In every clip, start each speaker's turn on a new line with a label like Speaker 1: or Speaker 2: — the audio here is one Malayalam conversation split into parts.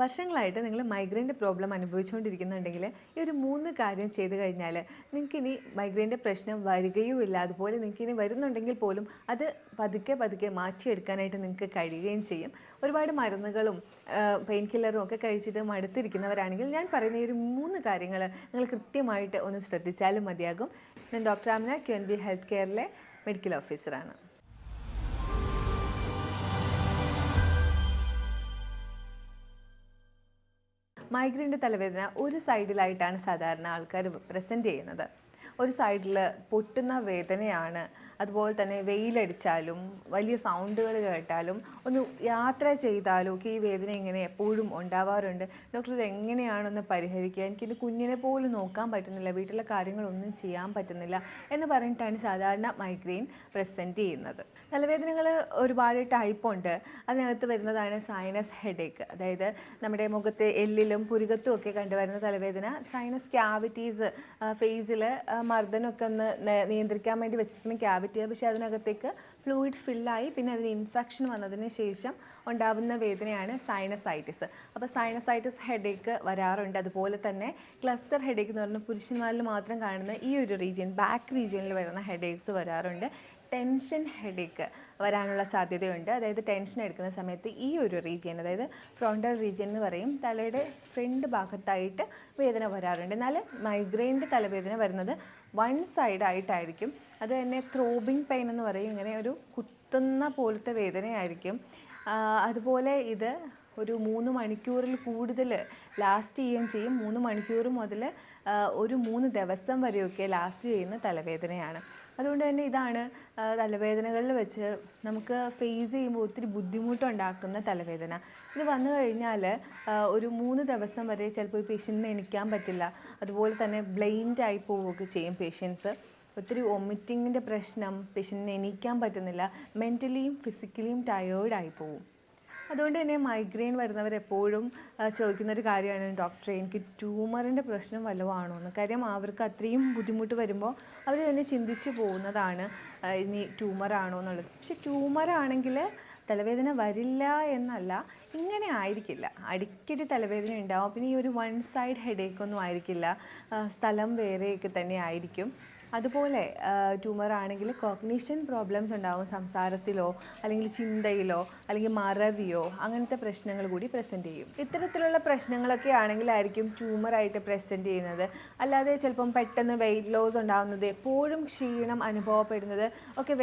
Speaker 1: വർഷങ്ങളായിട്ട് നിങ്ങൾ മൈഗ്രെയിന്റെ പ്രോബ്ലം അനുഭവിച്ചുകൊണ്ടിരിക്കുന്നുണ്ടെങ്കിൽ ഈ ഒരു മൂന്ന് കാര്യം ചെയ്തു കഴിഞ്ഞാൽ നിങ്ങൾക്ക് ഇനി മൈഗ്രെയിന്റെ പ്രശ്നം വരികയുമില്ല. അതുപോലെ നിങ്ങൾക്ക് ഇനി വരുന്നുണ്ടെങ്കിൽ പോലും അത് പതുക്കെ പതുക്കെ മാറ്റിയെടുക്കാനായിട്ട് നിങ്ങൾക്ക് കഴിയുകയും ചെയ്യും. ഒരുപാട് മരുന്നുകളും പെയിൻ കില്ലറും ഒക്കെ കഴിച്ചിട്ട് മടുത്തിരിക്കുന്നവരാണെങ്കിൽ ഞാൻ പറയുന്ന ഈ ഒരു മൂന്ന് കാര്യങ്ങൾ നിങ്ങൾ കൃത്യമായിട്ട് ഒന്ന് ശ്രദ്ധിച്ചാലും മതിയാകും. ഞാൻ doctor Amina Q N B health കെയറിലെ medical ഓഫീസറാണ് മൈഗ്രെയിന്റെ തലവേദന ഒരു സൈഡിലായിട്ടാണ് സാധാരണ ആൾക്കാർ പ്രസന്റ് ചെയ്യുന്നത്. ഒരു സൈഡിൽ പൊട്ടുന്ന വേദനയാണ് അതുപോലെ തന്നെ വെയിലടിച്ചാലും വലിയ സൗണ്ടുകൾ കേട്ടാലും ഒന്ന് യാത്ര ചെയ്താലും ഒക്കെ ഈ വേദന ഇങ്ങനെ എപ്പോഴും ഉണ്ടാവാറുണ്ട്. ഡോക്ടർ ഇത് എങ്ങനെയാണൊന്ന് പരിഹരിക്കുക? എനിക്കെന്റെ കുഞ്ഞിനെ പോലും നോക്കാൻ പറ്റുന്നില്ല വീട്ടിലെ കാര്യങ്ങളൊന്നും ചെയ്യാൻ പറ്റുന്നില്ല എന്ന് പറഞ്ഞിട്ടാണ് സാധാരണ മൈഗ്രെയിൻ പ്രസന്റ് ചെയ്യുന്നത്. തലവേദനകൾ ഒരുപാട് ടൈപ്പുണ്ട് അതിനകത്ത് വരുന്നതാണ് സൈനസ് ഹെഡേക്ക് അതായത് നമ്മുടെ മുഖത്തെ എല്ലിലും പുരുകത്തും ഒക്കെ കണ്ടുവരുന്ന തലവേദന. സൈനസ് ക്യാവിറ്റീസ് ഫേസിൽ മർദ്ദനമൊക്കെ ഒന്ന് നിയന്ത്രിക്കാൻ വേണ്ടി വെച്ചിരിക്കുന്ന ക്യാവിറ്റി പക്ഷേ അതിനകത്തേക്ക് ഫ്ലൂയിഡ് ഫില്ലായി പിന്നെ അതിന് ഇൻഫെക്ഷൻ വന്നതിന് ശേഷം ഉണ്ടാവുന്ന വേദനയാണ് സൈനസൈറ്റിസ് അപ്പോൾ സൈനസൈറ്റിസ് ഹെഡേക്ക് വരാറുണ്ട്. അതുപോലെ തന്നെ ക്ലസ്റ്റർ ഹെഡേക്ക് എന്ന് പറഞ്ഞാൽ പുരുഷന്മാരിൽ മാത്രം കാണുന്ന ഈ ഒരു റീജിയൻ ബാക്ക് റീജിയനിൽ വരുന്ന ഹെഡേക്സ് വരാറുണ്ട്. ടെൻഷൻ ഹെഡേക്ക് വരാനുള്ള സാധ്യതയുണ്ട്. അതായത് ടെൻഷൻ എടുക്കുന്ന സമയത്ത് ഈ ഒരു റീജിയൻ അതായത് ഫ്രോണ്ടൽ റീജിയൻ എന്ന് പറയും തലയുടെ ഫ്രണ്ട് ഭാഗത്തായിട്ട് വേദന വരാറുണ്ട്. എന്നാൽ മൈഗ്രെയിന്റെ തലവേദന വരുന്നത് വൺ സൈഡ് ആയിട്ടായിരിക്കും അത് തന്നെ ത്രോബിങ് പെയിൻ എന്ന് പറയും. ഇങ്ങനെ ഒരു കുത്തുന്ന പോലത്തെ വേദനയായിരിക്കും. അതുപോലെ ഇത് ഒരു മൂന്ന് മണിക്കൂറിൽ കൂടുതൽ ലാസ്റ്റ് ചെയ്യുകയും ചെയ്യും. മൂന്ന് മണിക്കൂർ മുതൽ ഒരു മൂന്ന് ദിവസം വരെയൊക്കെ ലാസ്റ്റ് ചെയ്യുന്ന തലവേദനയാണ്. അതുകൊണ്ട് തന്നെ ഇതാണ് തലവേദനകളിൽ വെച്ച് നമുക്ക് ഫേസ് ചെയ്യുമ്പോൾ ഒത്തിരി ബുദ്ധിമുട്ടുണ്ടാക്കുന്ന തലവേദന. ഇത് വന്നു കഴിഞ്ഞാൽ ഒരു മൂന്ന് ദിവസം വരെ ചിലപ്പോൾ ഈ പേഷ്യന്റിന് എണിക്കാൻ പറ്റില്ല. അതുപോലെ തന്നെ ബ്ലൈൻഡ് ആയി പോവുകയൊക്കെ ചെയ്യും പേഷ്യൻസ് ഒത്തിരി വൊമിറ്റിങ്ങിന്റെ പ്രശ്നം പേഷ്യന്റിന് എണീക്കാൻ പറ്റുന്നില്ല മെന്റലിയും ഫിസിക്കലിയും ടയേർഡായി പോവും. അതുകൊണ്ട് തന്നെ മൈഗ്രെയിൻ വരുന്നവരെപ്പോഴും ചോദിക്കുന്ന ഒരു കാര്യമാണ് ഡോക്ടറെ എനിക്ക് ട്യൂമറിന്റെ പ്രശ്നം വല്ലതുമാണോ എന്ന് കാര്യം അവർക്ക് അത്രയും ബുദ്ധിമുട്ട് വരുമ്പോൾ അവർ തന്നെ ചിന്തിച്ച് പോകുന്നതാണ് ഇനി ട്യൂമറാണോ എന്നുള്ളത് പക്ഷെ ട്യൂമറാണെങ്കിൽ തലവേദന വരില്ല എന്നല്ല ഇങ്ങനെ ആയിരിക്കില്ല. അടിക്കടി തലവേദന ഉണ്ടാവും. പിന്നെ ഈ ഒരു വൺ സൈഡ് ഹെഡേക്ക് ഒന്നും ആയിരിക്കില്ല. സ്ഥലം വേറെയൊക്കെ തന്നെ ആയിരിക്കും. അതുപോലെ ട്യൂമർ ആണെങ്കിൽ കോഗ്നീഷൻ പ്രോബ്ലംസ് ഉണ്ടാവും സംസാരത്തിലോ അല്ലെങ്കിൽ ചിന്തയിലോ അല്ലെങ്കിൽ മറവിയോ അങ്ങനത്തെ പ്രശ്നങ്ങൾ കൂടി പ്രസന്റ് ചെയ്യും. ഇത്തരത്തിലുള്ള പ്രശ്നങ്ങളൊക്കെ ആണെങ്കിലായിരിക്കും ട്യൂമറായിട്ട് പ്രസന്റ് ചെയ്യുന്നത്. അല്ലാതെ ചിലപ്പം പെട്ടെന്ന് വെയിറ്റ് ലോസ് ഉണ്ടാകുന്നത് എപ്പോഴും ക്ഷീണം അനുഭവപ്പെടുന്നത് ഒക്കെ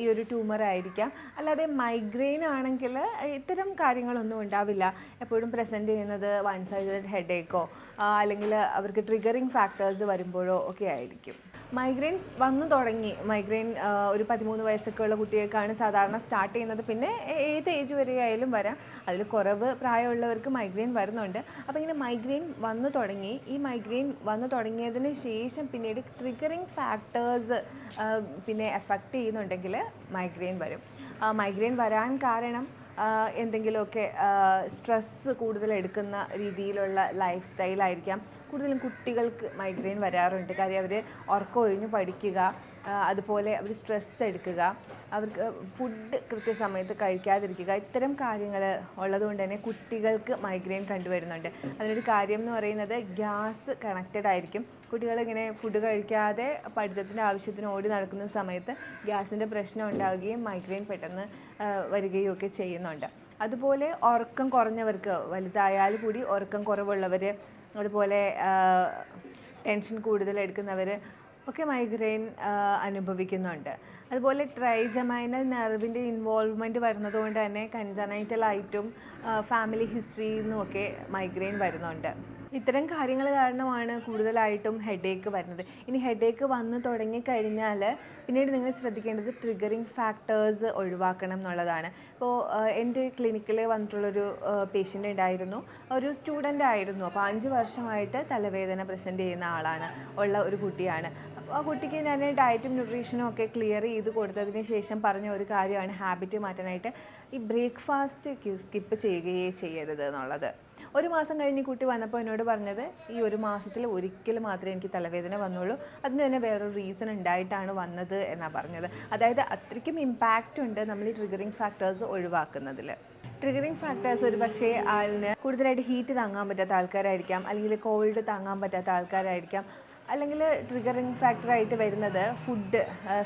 Speaker 1: ഈ ഒരു ട്യൂമർ ആയിരിക്കാം. അല്ലാതെ മൈഗ്രെയിൻ ആണെങ്കിൽ ഇത്തരം കാര്യങ്ങളൊന്നും ഉണ്ടാവില്ല. എപ്പോഴും പ്രസന്റ് ചെയ്യുന്നത് വൺ സൈഡഡ് ഹെഡേക്കോ അല്ലെങ്കിൽ അവർക്ക് ട്രിഗറിങ് ഫാക്ടേഴ്സ് വരുമ്പോഴോ ഒക്കെ ആയിരിക്കും. മൈഗ്രെയിൻ വന്നു തുടങ്ങി. മൈഗ്രെയിൻ ഒരു പതിമൂന്ന് വയസ്സൊക്കെ ഉള്ള കുട്ടികൾക്കാണ് സാധാരണ സ്റ്റാർട്ട് ചെയ്യുന്നത്. പിന്നെ ഏത് ഏജ് വരെ ആയാലും വരാം. അതിൽ കുറവ് പ്രായമുള്ളവർക്ക് മൈഗ്രെയിൻ വരുന്നുണ്ട്. അപ്പോൾ ഇങ്ങനെ മൈഗ്രെയിൻ വന്നു തുടങ്ങി. ഈ മൈഗ്രെയിൻ വന്നു തുടങ്ങിയതിന് ശേഷം പിന്നീട് ട്രിഗറിങ് ഫാക്ടേഴ്സ് പിന്നെ എഫക്റ്റ് ചെയ്യുന്നുണ്ടെങ്കിൽ മൈഗ്രെയിൻ വരും. മൈഗ്രെയിൻ വരാൻ കാരണം എന്തെങ്കിലുമൊക്കെ സ്ട്രെസ്സ് കൂടുതൽ എടുക്കുന്ന രീതിയിലുള്ള ലൈഫ് സ്റ്റൈലായിരിക്കാം കൂടുതലും കുട്ടികൾക്ക് മൈഗ്രെയിൻ വരാറുണ്ട്. കാര്യം അവർ ഉറക്കമൊഴിഞ്ഞ് പഠിക്കുക അതുപോലെ അവർ സ്ട്രെസ് എടുക്കുക അവർക്ക് ഫുഡ് കൃത്യസമയത്ത് കഴിക്കാതിരിക്കുക ഇത്തരം കാര്യങ്ങൾ ഉള്ളതുകൊണ്ട് തന്നെ കുട്ടികൾക്ക് മൈഗ്രെയിൻ കണ്ടുവരുന്നുണ്ട്. അതിനൊരു കാര്യം എന്ന് പറയുന്നത് ഗ്യാസ് കണക്റ്റഡ് ആയിരിക്കും. കുട്ടികളിങ്ങനെ ഫുഡ് കഴിക്കാതെ പഠിത്തത്തിന്റെ ആവശ്യത്തിന് ഓടി നടക്കുന്ന സമയത്ത് ഗ്യാസിന്റെ പ്രശ്നം ഉണ്ടാവുകയും മൈഗ്രെയിൻ പെട്ടെന്ന് വരികയും ഒക്കെ ചെയ്യുന്നുണ്ട്. അതുപോലെ ഉറക്കം കുറഞ്ഞവർക്ക് വലുതായാൽ കൂടി ഉറക്കം കുറവുള്ളവർ അതുപോലെ ടെൻഷൻ കൂടുതൽ എടുക്കുന്നവർ ഒക്കെ മൈഗ്രെയിൻ അനുഭവിക്കുന്നുണ്ട്. അതുപോലെ ട്രൈജമൈനൽ നെർവിന്റെ ഇൻവോൾവ്മെന്റ് വരുന്നതുകൊണ്ട് തന്നെ കഞ്ചനൈറ്റലായിട്ടും ഫാമിലി ഹിസ്റ്ററിയിൽ നിന്നുമൊക്കെ മൈഗ്രെയിൻ വരുന്നുണ്ട്. ഇത്തരം കാര്യങ്ങൾ കാരണമാണ് കൂടുതലായിട്ടും ഹെഡേക്ക് വരുന്നത്. ഇനി ഹെഡേക്ക് വന്നു തുടങ്ങിക്കഴിഞ്ഞാൽ പിന്നീട് നിങ്ങൾ ശ്രദ്ധിക്കേണ്ടത് ട്രിഗറിങ് ഫാക്ടേഴ്സ് ഒഴിവാക്കണം എന്നുള്ളതാണ്. ഇപ്പോൾ എന്റെ ക്ലിനിക്കിൽ വന്നിട്ടുള്ളൊരു പേഷ്യന്റ് ഉണ്ടായിരുന്നു. ഒരു സ്റ്റുഡന്റ് ആയിരുന്നു. അപ്പോൾ അഞ്ച് വർഷമായിട്ട് തലവേദന പ്രസന്റ് ചെയ്യുന്ന ആളാണ്. ഉള്ള ഒരു കുട്ടിയാണ്. അപ്പോൾ ആ കുട്ടിക്ക് ഞാൻ ഡയറ്റും ന്യൂട്രീഷനും ഒക്കെ ക്ലിയർ ചെയ്ത് കൊടുത്തതിന് ശേഷം പറഞ്ഞ ഒരു കാര്യമാണ് ഹാബിറ്റ് മാറ്റാനായിട്ട് ഈ ബ്രേക്ക്ഫാസ്റ്റ് സ്കിപ്പ് ചെയ്യുകയേ ചെയ്യരുത് എന്നുള്ളത്. ഒരു മാസം കഴിഞ്ഞ് കുട്ടി വന്നപ്പോൾ എന്നോട് പറഞ്ഞത് ഈ ഒരു മാസത്തിൽ ഒരിക്കൽ മാത്രമേ എനിക്ക് തലവേദന വന്നുള്ളൂ. അതിന് തന്നെ വേറൊരു റീസൺ ഉണ്ടായിട്ടാണ് വന്നത് എന്നാണ് പറഞ്ഞത്. അതായത് അത്രയ്ക്കും ഇമ്പാക്റ്റ് ഉണ്ട് നമ്മൾ ഈ ട്രിഗറിങ് ഫാക്ടേഴ്സ് ഒഴിവാക്കുന്നതിൽ ട്രിഗറിങ് ഫാക്ടേഴ്സ് ഒരു പക്ഷേ ആളിന് കൂടുതലായിട്ട് ഹീറ്റ് താങ്ങാൻ പറ്റാത്ത ആൾക്കാരായിരിക്കാം അല്ലെങ്കിൽ കോൾഡ് താങ്ങാൻ പറ്റാത്ത ആൾക്കാരായിരിക്കാം അല്ലെങ്കിൽ ട്രിഗറിങ് ഫാക്ടറായിട്ട് വരുന്നത് ഫുഡ്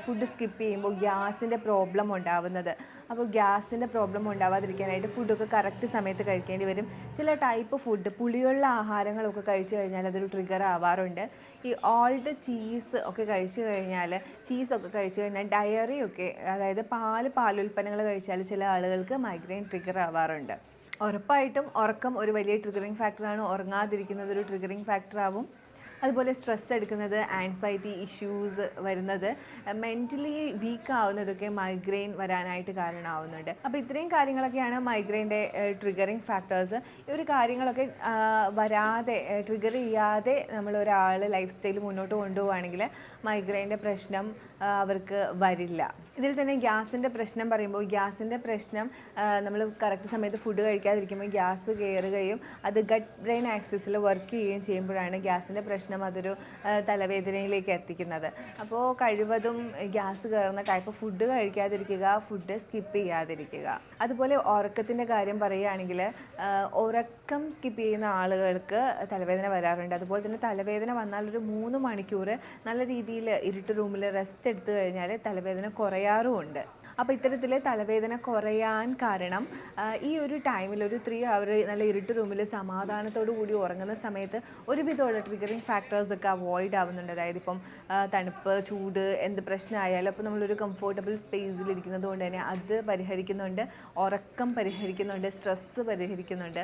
Speaker 1: ഫുഡ് സ്കിപ്പ് ചെയ്യുമ്പോൾ ഗ്യാസിന്റെ പ്രോബ്ലം ഉണ്ടാവുന്നത്. അപ്പോൾ ഗ്യാസിന്റെ പ്രോബ്ലം ഉണ്ടാവാതിരിക്കാനായിട്ട് ഫുഡൊക്കെ കറക്റ്റ് സമയത്ത് കഴിക്കേണ്ടി വരും. ചില ടൈപ്പ് ഫുഡ് പുളിയുള്ള ആഹാരങ്ങളൊക്കെ കഴിച്ചു കഴിഞ്ഞാൽ അതൊരു ട്രിഗർ ആവാറുണ്ട്. ഈ ഓൾഡ് ചീസ് ഒക്കെ കഴിച്ചു കഴിഞ്ഞാൽ ചീസൊക്കെ കഴിച്ചു കഴിഞ്ഞാൽ ഡയറി ഒക്കെ അതായത് പാൽ പാലുൽപ്പന്നങ്ങൾ കഴിച്ചാൽ ചില ആളുകൾക്ക് മൈഗ്രെയിൻ ട്രിഗർ ആവാറുണ്ട്. ഉറപ്പായിട്ടും ഉറക്കം ഒരു വലിയ ട്രിഗറിങ് ഫാക്ടറാണ് ഉറങ്ങാതിരിക്കുന്നത് ഒരു ട്രിഗറിങ് ഫാക്ടറാവും അതുപോലെ സ്ട്രെസ് എടുക്കുന്നത് ആൻസൈറ്റി ഇഷ്യൂസ് വരുന്നത് മെന്റലി വീക്ക് ആവുന്നതൊക്കെ മൈഗ്രെയിൻ വരാനായിട്ട് കാരണമാവുന്നുണ്ട്. അപ്പോൾ ഇത്രയും കാര്യങ്ങളൊക്കെയാണ് മൈഗ്രെയിന്റെ ട്രിഗറിങ് ഫാക്ടേഴ്സ് ഈ ഒരു കാര്യങ്ങളൊക്കെ വരാതെ ട്രിഗർ ചെയ്യാതെ നമ്മൾ ലൈഫ് സ്റ്റൈൽ മുന്നോട്ട് കൊണ്ടുപോവുകയാണെങ്കിൽ മൈഗ്രെയിന്റെ പ്രശ്നം അവർക്ക് വരില്ല. ഇതിൽ തന്നെ ഗ്യാസിന്റെ പ്രശ്നം പറയുമ്പോൾ ഗ്യാസിന്റെ പ്രശ്നം നമ്മൾ കറക്റ്റ് സമയത്ത് ഫുഡ് കഴിക്കാതിരിക്കുമ്പോൾ ഗ്യാസ് കയറുകയും അത് ഗട്ട് ബ്രെയിൻ ആക്സിസിൽ വർക്ക് ചെയ്യുകയും ചെയ്യുമ്പോഴാണ് ഗ്യാസിന്റെ പ്രശ്നം അതൊരു തലവേദനയിലേക്ക് എത്തിക്കുന്നത്. അപ്പോൾ കഴിവതും ഗ്യാസ് കയറുന്ന ടൈപ്പ് ഫുഡ് കഴിക്കാതിരിക്കുക ഫുഡ് സ്കിപ്പ് ചെയ്യാതിരിക്കുക. അതുപോലെ ഉറക്കത്തിന്റെ കാര്യം പറയുകയാണെങ്കിൽ ഉറക്കം സ്കിപ്പ് ചെയ്യുന്ന ആളുകൾക്ക് തലവേദന വരാറുണ്ട്. അതുപോലെ തന്നെ തലവേദന വന്നാൽ ഒരു മൂന്ന് മണിക്കൂർ നല്ല രീതിയിൽ ഇരുട്ട് റൂമിൽ റെസ്റ്റ് എടുത്തു കഴിഞ്ഞാൽ തലവേദന കുറയാറുമുണ്ട്. അപ്പോൾ ഇത്തരത്തിൽ തലവേദന കുറയാൻ കാരണം ഈ ഒരു ടൈമിൽ ഒരു ത്രീ അവർ നല്ല ഇരുട്ട് റൂമിൽ സമാധാനത്തോടു കൂടി ഉറങ്ങുന്ന സമയത്ത് ഒരുവിധമുള്ള ട്രിഗറിങ് ഫാക്ടേഴ്സ് ഒക്കെ അവോയ്ഡ് ആവുന്നുണ്ട്. അതായത് ഇപ്പം തണുപ്പ് ചൂട് എന്ത് പ്രശ്നമായാലും അപ്പോൾ നമ്മളൊരു കംഫോർട്ടബിൾ സ്പേസിൽ ഇരിക്കുന്നത് കൊണ്ട് തന്നെ അത് പരിഹരിക്കുന്നുണ്ട് ഉറക്കം പരിഹരിക്കുന്നുണ്ട് സ്ട്രെസ്സ് പരിഹരിക്കുന്നുണ്ട്.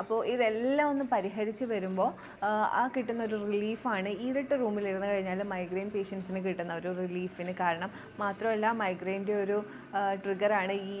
Speaker 1: അപ്പോൾ ഇതെല്ലാം ഒന്ന് പരിഹരിച്ച് വരുമ്പോൾ ആ, ആ കിട്ടുന്ന ഒരു റിലീഫാണ് ഇരുട്ട് റൂമിൽ ഇരുന്ന് കഴിഞ്ഞാൽ മൈഗ്രെയിൻ പേഷ്യൻസിന് കിട്ടുന്ന ഒരു റിലീഫിന് കാരണം. മാത്രമല്ല മൈഗ്രെയിന്റെ ഒരു ട്രിഗറാണ് ഈ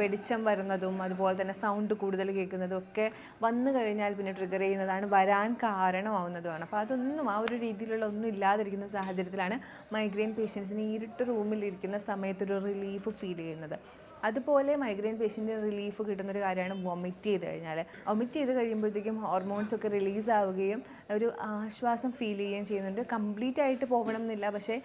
Speaker 1: വെളിച്ചം വരുന്നതും അതുപോലെ തന്നെ സൗണ്ട് കൂടുതൽ കേൾക്കുന്നതും ഒക്കെ വന്നു കഴിഞ്ഞാൽ പിന്നെ ട്രിഗർ ചെയ്യുന്നതാണ് വരാൻ കാരണമാവുന്നതുമാണ്. അപ്പോൾ അതൊന്നും ആ ഒരു രീതിയിലുള്ള ഒന്നും ഇല്ലാതിരിക്കുന്ന സാഹചര്യത്തിലാണ് മൈഗ്രെയിൻ പേഷ്യൻസിന് ഇരുട്ട് റൂമിൽ ഇരിക്കുന്ന സമയത്ത് ഒരു റിലീഫ് ഫീൽ ചെയ്യുന്നത്. അതുപോലെ മൈഗ്രെയിൻ പേഷ്യന്റിന് റിലീഫ് കിട്ടുന്നൊരു കാര്യമാണ് വൊമിറ്റ് ചെയ്ത് കഴിഞ്ഞാൽ വൊമിറ്റ് ചെയ്ത് കഴിയുമ്പോഴത്തേക്കും ഹോർമോൺസ് ഒക്കെ റിലീസ് ആവുകയും ഒരു ആശ്വാസം ഫീൽ ചെയ്യുകയും ചെയ്യുന്നുണ്ട്. കംപ്ലീറ്റ് ആയിട്ട് പോകണം എന്നില്ല പക്ഷേ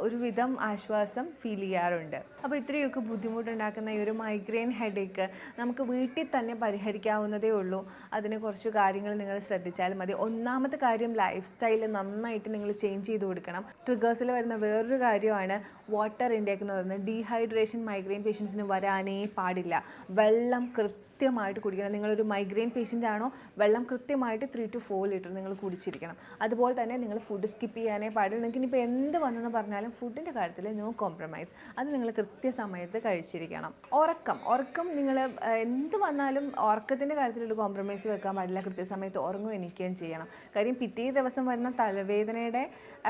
Speaker 1: ഒരുവിധം ആശ്വാസം ഫീൽ ചെയ്യാറുണ്ട്. അപ്പോൾ ഇത്രയൊക്കെ ബുദ്ധിമുട്ടുണ്ടാക്കുന്ന ഈ ഒരു മൈഗ്രെയിൻ ഹെഡേക്ക് നമുക്ക് വീട്ടിൽ തന്നെ പരിഹരിക്കാവുന്നതേ ഉള്ളൂ. അതിനെ കുറച്ച് കാര്യങ്ങൾ നിങ്ങൾ ശ്രദ്ധിച്ചാൽ മതി. ഒന്നാമത്തെ കാര്യം ലൈഫ് സ്റ്റൈൽ നന്നായിട്ട് നിങ്ങൾ ചേഞ്ച് ചെയ്ത് കൊടുക്കണം. ട്രിഗേഴ്സിൽ വരുന്ന വേറൊരു കാര്യമാണ് വാട്ടർ ഇൻടേക്ക് എന്ന് പറയുന്നത്. ഡീഹൈഡ്രേഷൻ മൈഗ്രെയിൻ പേഷ്യൻസിന് വരാനേ പാടില്ല. വെള്ളം കൃത്യമായിട്ട് കുടിക്കണം. നിങ്ങളൊരു മൈഗ്രെയിൻ പേഷ്യന്റ് ആണോ? വെള്ളം കൃത്യമായിട്ട് ത്രീ ടു ഫോർ ലിറ്റർ നിങ്ങൾ കുടിച്ചിരിക്കണം. അതുപോലെ തന്നെ നിങ്ങൾ ഫുഡ് സ്കിപ്പ് ചെയ്യാനേ പാടില്ല. നിങ്ങൾക്ക് ഇനിയിപ്പോൾ എന്ത് വന്നെന്ന് പറഞ്ഞാലും ഫുഡിന്റെ കാര്യത്തിൽ നോ കോംപ്രമൈസ് അത് നിങ്ങൾ കൃത്യസമയത്ത് കഴിച്ചിരിക്കണം. ഉറക്കം. ഉറക്കം നിങ്ങൾ എന്ത് വന്നാലും ഉറക്കത്തിന്റെ കാര്യത്തിലൊരു കോംപ്രമൈസ് വെക്കാൻ പാടില്ല. കൃത്യസമയത്ത് ഉറങ്ങും എനിക്കുകയും ചെയ്യണം. കാര്യം പിറ്റേ ദിവസം വരുന്ന തലവേദനയുടെ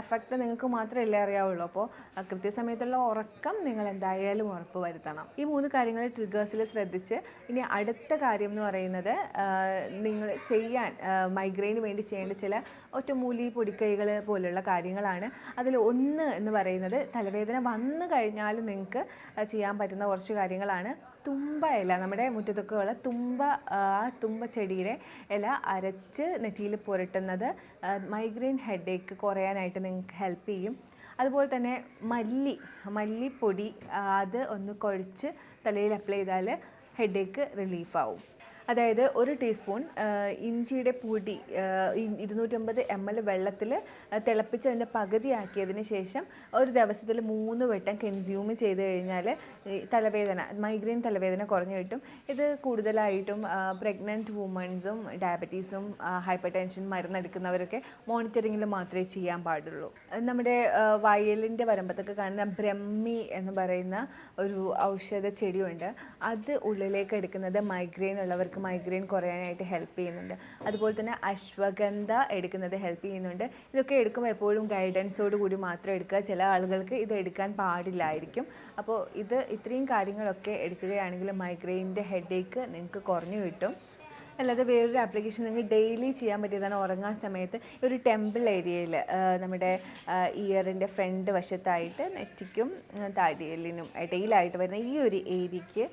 Speaker 1: എഫക്റ്റ് നിങ്ങൾക്ക് മാത്രമല്ലേ അറിയാവുള്ളൂ. അപ്പോൾ കൃത്യസമയത്തുള്ള ഉറക്കം നിങ്ങൾ എന്തായാലും ഉറപ്പ് വരുത്തണം. ഈ മൂന്ന് കാര്യങ്ങൾ ട്രിഗേഴ്സിൽ ശ്രദ്ധിച്ച് ഇനി അടുത്ത കാര്യം എന്ന് പറയുന്നത് നിങ്ങൾ ചെയ്യാൻ മൈഗ്രെയിന് വേണ്ടി ചെയ്യേണ്ട ചില ഒറ്റമൂലി പൊടിക്കൈകൾ പോലുള്ള കാര്യങ്ങളാണ്. അതിൽ ഒന്ന് എന്ന് പറയുന്നത് തലവേദന വന്നു കഴിഞ്ഞാൽ നിങ്ങൾക്ക് ചെയ്യാൻ പറ്റുന്ന കുറച്ച് കാര്യങ്ങളാണ്. തുമ്പ ഇല നമ്മുടെ മുറ്റത്തൊക്കെ ഉള്ള തുമ്പ ആ തുമ്പ ചെടിയുടെ ഇല അരച്ച് നെറ്റിയിൽ പുരട്ടുന്നത് മൈഗ്രെയിൻ ഹെഡേക്ക് കുറയാനായിട്ട് നിങ്ങൾക്ക് ഹെൽപ്പ് ചെയ്യും. അതുപോലെ തന്നെ മല്ലി മല്ലിപ്പൊടി അത് ഒന്ന് കുഴച്ച് തലയിൽ അപ്ലൈ ചെയ്താൽ ഹെഡേക്ക് റിലീഫാവും അതായത് ഒരു ടീസ്പൂൺ ഇഞ്ചിയുടെ പൊടി ഇരുന്നൂറ്റമ്പത് എം എൽ വെള്ളത്തിൽ തിളപ്പിച്ച് അതിന്റെ പകുതിയാക്കിയതിന് ശേഷം ഒരു ദിവസത്തിൽ മൂന്ന് വട്ടം കൺസ്യൂം ചെയ്ത് കഴിഞ്ഞാൽ തലവേദന മൈഗ്രെയിൻ തലവേദന കുറഞ്ഞു കിട്ടും. ഇത് കൂടുതലായിട്ടും പ്രഗ്നന്റ് വുമൺസും ഡയബറ്റീസും ഹൈപ്പർ ടെൻഷൻ മരുന്നെടുക്കുന്നവരൊക്കെ മോണിറ്ററിങ്ങിൽ മാത്രമേ ചെയ്യാൻ പാടുള്ളൂ. നമ്മുടെ വയലിന്റെ വരമ്പത്തൊക്കെ കാണുന്ന ബ്രഹ്മി എന്ന് പറയുന്ന ഒരു ഔഷധ ചെടിയുണ്ട്. അത് ഉള്ളിലേക്ക് എടുക്കുന്നത് മൈഗ്രെയിൻ ഉള്ളവർക്ക് മൈഗ്രെയിൻ കുറയാനായിട്ട് ഹെൽപ്പ് ചെയ്യുന്നുണ്ട്. അതുപോലെ തന്നെ അശ്വഗന്ധ എടുക്കുന്നത് ഹെൽപ്പ് ചെയ്യുന്നുണ്ട്. ഇതൊക്കെ എടുക്കുമ്പോൾ എപ്പോഴും ഗൈഡൻസോട് കൂടി മാത്രം എടുക്കുക. ചില ആളുകൾക്ക് ഇത് എടുക്കാൻ പാടില്ലായിരിക്കും. അപ്പോൾ ഇത് ഇത്രയും കാര്യങ്ങളൊക്കെ എടുക്കുകയാണെങ്കിൽ മൈഗ്രെയിന്റെ ഹെഡേക്ക് നിങ്ങൾക്ക് കുറഞ്ഞു കിട്ടും. അല്ലാതെ വേറൊരു ആപ്ലിക്കേഷൻ നിങ്ങൾ ഡെയിലി ചെയ്യാൻ പറ്റിയതാണ് ഉറങ്ങാൻ സമയത്ത്. ഒരു ടെമ്പിൾ ഏരിയയിൽ നമ്മുടെ ഇയറിന്റെ ഫ്രണ്ട് വശത്തായിട്ട് നെറ്റിക്കും താടിയലിനും ഇടയിലായിട്ട് വരുന്ന ഈ ഒരു ഏരിയയ്ക്ക്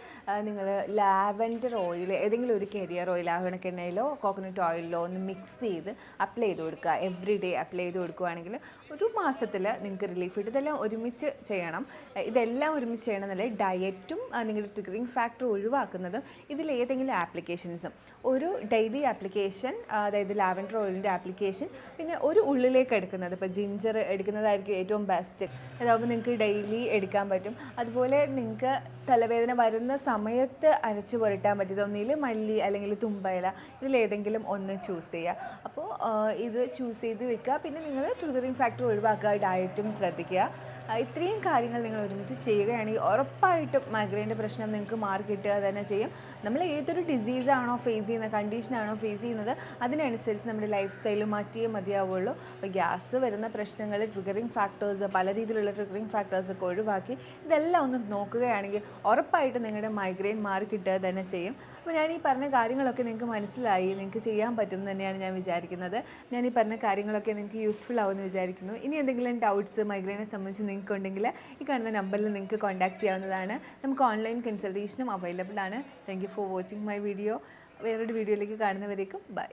Speaker 1: നിങ്ങൾ ലാവൻഡർ ഓയിൽ ഏതെങ്കിലും ഒരു കരിയർ ഓയിൽ ആവണക്കെണ്ണയിലോ കോക്കനട്ട് ഓയിലിലോ ഒന്ന് മിക്സ് ചെയ്ത് അപ്ലൈ ചെയ്ത് കൊടുക്കുക. എവറി ഡേ അപ്ലൈ ചെയ്ത് കൊടുക്കുകയാണെങ്കിൽ ഒരു മാസത്തിൽ നിങ്ങൾക്ക് റിലീഫ് കിട്ടും. ഇതെല്ലാം ഒരുമിച്ച് ചെയ്യണം. ഇതെല്ലാം ഒരുമിച്ച് ചെയ്യണമെന്നല്ല ഡയറ്റും നിങ്ങളുടെ ട്രിഗറിങ് ഫാക്ടർ ഒഴിവാക്കുന്നതും ഇതിലേതെങ്കിലും ആപ്ലിക്കേഷൻസും ഒരു ഡെയിലി ആപ്ലിക്കേഷൻ അതായത് ലാവൻഡർ ഓയിലിന്റെ ആപ്ലിക്കേഷൻ പിന്നെ ഒരു ഉള്ളിലേക്ക് എടുക്കുന്നത്. ഇപ്പോൾ ജിഞ്ചർ എടുക്കുന്നതായിരിക്കും ഏറ്റവും ബെസ്റ്റ് അതാകുമ്പോൾ നിങ്ങൾക്ക് ഡെയിലി എടുക്കാൻ പറ്റും. അതുപോലെ നിങ്ങൾക്ക് തലവേദന വരുന്ന സമയത്ത് അരച്ച് പുരട്ടാൻ പറ്റിയത് ഒന്നിൽ മല്ലി അല്ലെങ്കിൽ തുമ്പയില ഇതിലേതെങ്കിലും ഒന്ന് ചൂസ് ചെയ്യുക. അപ്പോൾ ഇത് ചൂസ് ചെയ്ത് വെക്കുക. പിന്നെ നിങ്ങൾ ട്രിഗറിങ് ഫാക്ടർ ഒഴിവാക്കുക. ഡയറ്റും ശ്രദ്ധിക്കുക. ഇത്രയും കാര്യങ്ങൾ നിങ്ങൾ ഒരുമിച്ച് ചെയ്യുകയാണെങ്കിൽ ഉറപ്പായിട്ടും മൈഗ്രെയിന്റെ പ്രശ്നം നിങ്ങൾക്ക് മാറി കിട്ടുക തന്നെ ചെയ്യും. നമ്മൾ ഏതൊരു ഡിസീസാണോ ഫേസ് ചെയ്യുന്ന കണ്ടീഷനാണോ ഫേസ് ചെയ്യുന്നത് അതിനനുസരിച്ച് നമ്മുടെ ലൈഫ് സ്റ്റൈൽ മാറ്റിയേ മതിയാവുള്ളൂ അപ്പോൾ ഗ്യാസ് വരുന്ന പ്രശ്നങ്ങൾ ട്രിഗറിങ് ഫാക്ടേഴ്സ് പല രീതിയിലുള്ള ട്രിഗറിങ് ഫാക്ടേഴ്സ് ഒക്കെ ഒഴിവാക്കി ഇതെല്ലാം ഒന്ന് നോക്കുകയാണെങ്കിൽ ഉറപ്പായിട്ടും നിങ്ങളുടെ മൈഗ്രെയിൻ മാറി കിട്ടുക തന്നെ ചെയ്യും. അപ്പോൾ ഞാൻ ഈ പറഞ്ഞ കാര്യങ്ങളൊക്കെ നിങ്ങൾക്ക് മനസ്സിലായി നിങ്ങൾക്ക് ചെയ്യാൻ പറ്റും തന്നെയാണ് ഞാൻ വിചാരിക്കുന്നത്. ഞാൻ ഈ പറഞ്ഞ കാര്യങ്ങളൊക്കെ നിങ്ങൾക്ക് യൂസ്ഫുൾ ആവുമെന്ന് വിചാരിക്കുന്നു. ഇനി എന്തെങ്കിലും ഡൗട്ട്സ് മൈഗ്രെയിനെ സംബന്ധിച്ച് നിങ്ങൾക്ക് ഉണ്ടെങ്കിൽ ഈ കാണുന്ന നമ്പറിൽ നിങ്ങൾക്ക് കോൺടാക്റ്റ് ചെയ്യാവുന്നതാണ്. നമുക്ക് ഓൺലൈൻ കൺസൾട്ടേഷനും അവൈലബിൾ ആണ്. Thank you for watching my video വേറൊരു വീഡിയോയിലേക്ക് കാണുന്നവരേക്കും ബൈ